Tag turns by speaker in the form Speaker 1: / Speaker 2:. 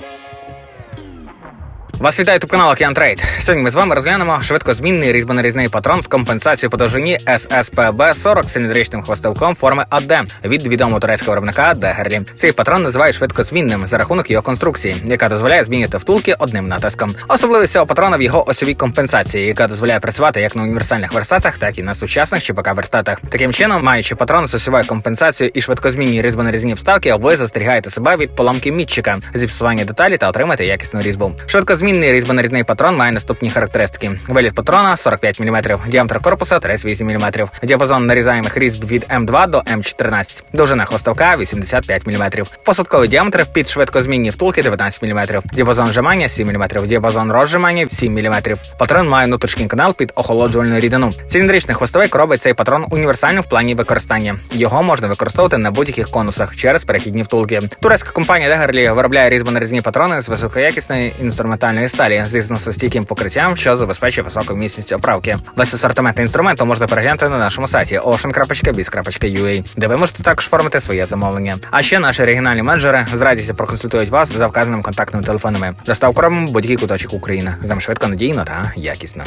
Speaker 1: Thank you. Вас вітає тут канал Океан Трейд. Сьогодні ми з вами розглянемо швидкозмінний різьбонарізний патрон з компенсацією по довжині SSPB 40 з циліндричним хвостовком форми АД від відомого турецького виробника Дегерлі. Цей патрон називають швидкозмінним за рахунок його конструкції, яка дозволяє змінювати втулки одним натиском. Особливість цього патрона в його осьовій компенсації, яка дозволяє працювати як на універсальних верстатах, так і на сучасних ЧПК верстатах. Таким чином, маючи патрон з осьовою компенсацією і швидкозмінні різьбонарізні вставки, ви застерігаєте себе від поламки мітчика, зіпсування деталі та отримаєте якісну різьбу. Швидкозмінний різьбонарізний патрон має наступні характеристики: виліт патрона 45 мм, діаметр корпуса 38 мм, діапазон нарізаємих різьб від М2 до М14, довжина хвостовка 85 мм, посадковий діаметр під швидкозмінні втулки 19 мм, діапазон вжимання 7 мм, діапазон розжимання 7 мм. Патрон має внутрішній канал під охолоджувальну рідину. Циліндричний хвостовик робить цей патрон універсальним в плані використання. Його можна використовувати на будь-яких конусах через перехідні втулки. Турецька компанія Дегерлі виробляє різьбонарізні патрони з високоякісної інструментальної сталі зі зносостійким покриттям, що забезпечує високу міцність оправки. Весь асортимент інструменту можна переглянути на нашому сайті ocean.biz.ua, де ви можете також формити своє замовлення. А ще наші регіональні менеджери з радістю проконсультують вас за вказаними контактними телефонами. Доставку робимо будь-який куточок України. Зам швидко, надійно та якісно.